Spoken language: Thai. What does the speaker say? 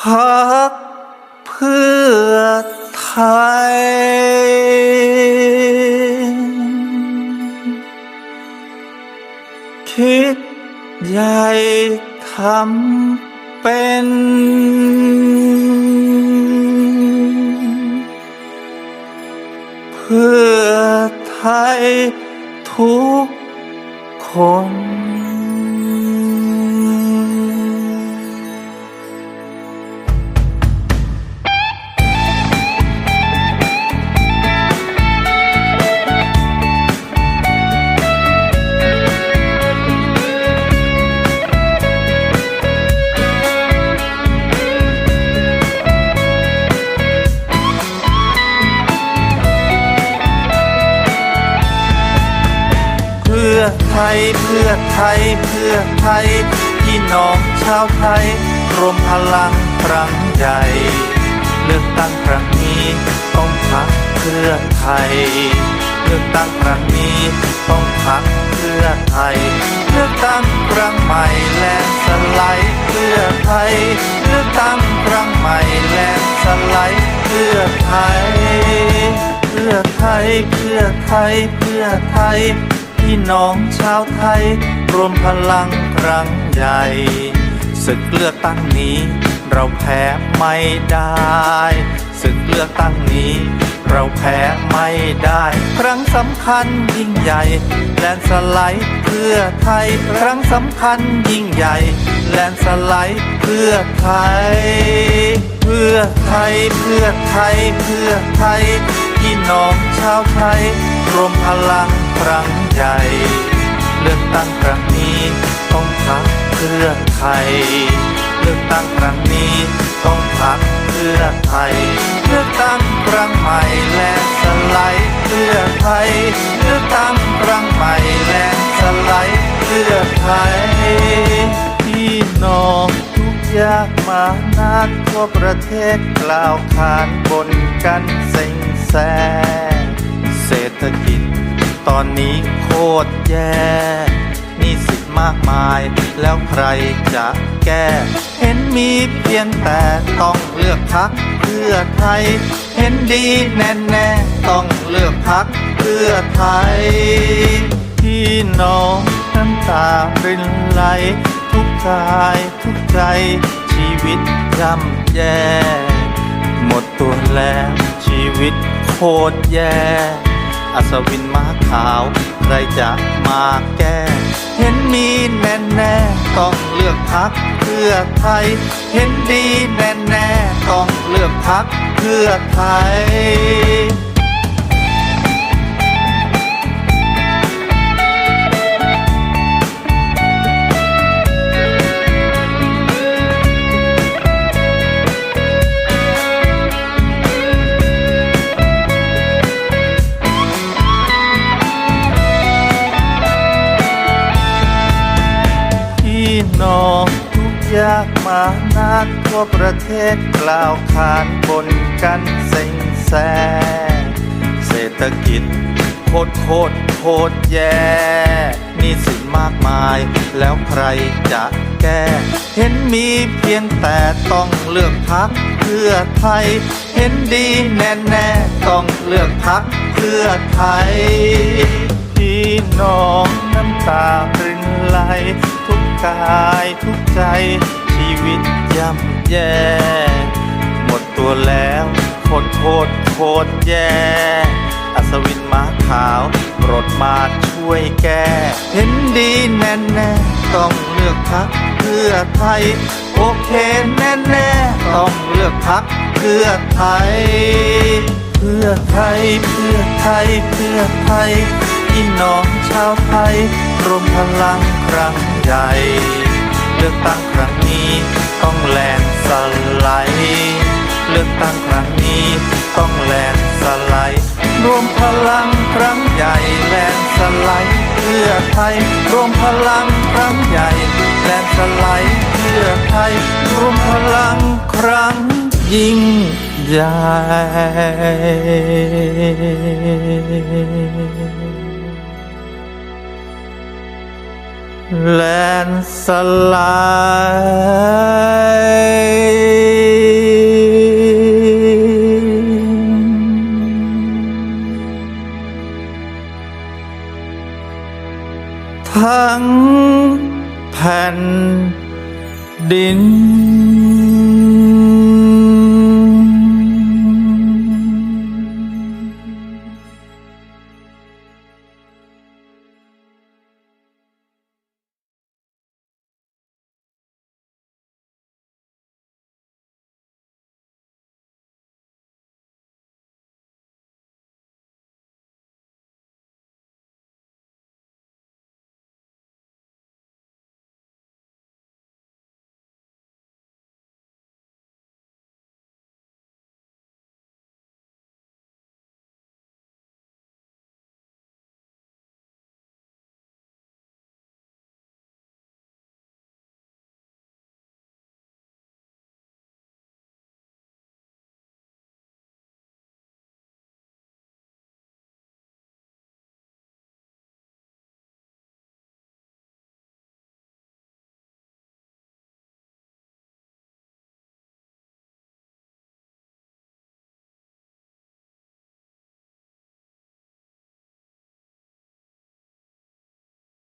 พักเพื่อไทย คิดใหญ่ทำเป็น เพื่อไทยทุกคน ไทยเพื่อไทยเพื่อไทยพี่น้องชาวไทยรวมพลังครั้งใหญ่เลือกตั้งครั้งนี้ต้องพักเพื่อไทยเลือกตั้งครั้งนี้ต้องพักเพื่อไทยเลือกตั้งครั้งใหม่แลนด์สไลด์เพื่อไทยเลือกตั้งครั้งใหม่แลนด์สไลด์เพื่อไทยเพื่อไทยเพื่อไทยเพื่อไทย พี่น้องชาวไทย รวมพลังครั้งใหญ่ศึกเลือกตั้งนี้ เราแพ้ไม่ได้ศึกเลือกตั้งนี้ เราแพ้ไม่ได้ ครั้งสำคัญยิ่งใหญ่แลนสไลด์เพื่อไทย ครั้งสำคัญยิ่งใหญ่แลนสไลด์เพื่อไทย เพื่อไทยเพื่อไทยเพื่อไทยพี่น้องชาวไทย รวมพลัง ครั้งใหญ่เลือกตั้งครั้งนี้ต้องพักเพื่อไทยเลือกตั้งครั้งนี้ต้องพักเพื่อไทยเลือกตั้งครั้งใหม่และสไลด์เพื่อไทยเลือกตั้งครั้งใหม่และสไลด์เพื่อไทยพี่น้องทุกยากมานาทั่วประเทศกล่าวขานบนกันเซ็งแซเศรษฐกิจ ตอนนี้โคตรแย่นี่สินมากมาย แล้วใครจะแก้ เห็นมีเพียงแต่ต้องเลือกพักเพื่อไทย เห็นดีแน่แน่ต้องเลือกพักเพื่อไทย พี่น้องน้ำตารินไหล ทุกกายทุกใจชีวิตย่ำแย่ หมดตัวแล้วชีวิตโคตรแย่ อัศวินม้าขาว ใครจะมาแก้ เห็นมีแน่แน่ต้องเลือกพักเพื่อไทย เห็นดีแน่แน่ต้องเลือกพักเพื่อไทยากมานาทั่วประเทศกล่าวขานบนกันเซ็งแซเศรษฐกิจโคตรโคตรโคตรแย่หนี่สินมากมายแล้วใครจะแก้ เห็นมีเพียงแต่ต้องเลือกพักเพื่อไทย เห็นดีแน่แน่ต้องเลือกพักเพื่อไทย พี่น้องน้ำตาปรินไหลทุกกายทุกใจ ชีวิตย่ำแย่ หมดตัวแล้วโคตรโคตรโคตรแย่ อัศวินม้าขาวโปรดมาช่วยแก้เห็นดีแน่แน่ต้องเลือกพักเพื่อไทย โอเคแน่แน่ต้องเลือกพักเพื่อไทย เพื่อไทยเพื่อไทยเพื่อไทยพี่น้องชาวไทยรวมพลังครั้งใหญ่ เลือกตั้งครั้งนี้ต้องแลนสไลด์เลือกตั้งครั้งนี้ต้องแลนสไลด์รวมพลังครั้งใหญ่แลนสไลด์เพื่อไทยรวมพลังครั้งใหญ่แลนสไลด์เพื่อไทยรวมพลังครั้งยิ่งใหญ่ แลนสลายทั้งแผ่นดิน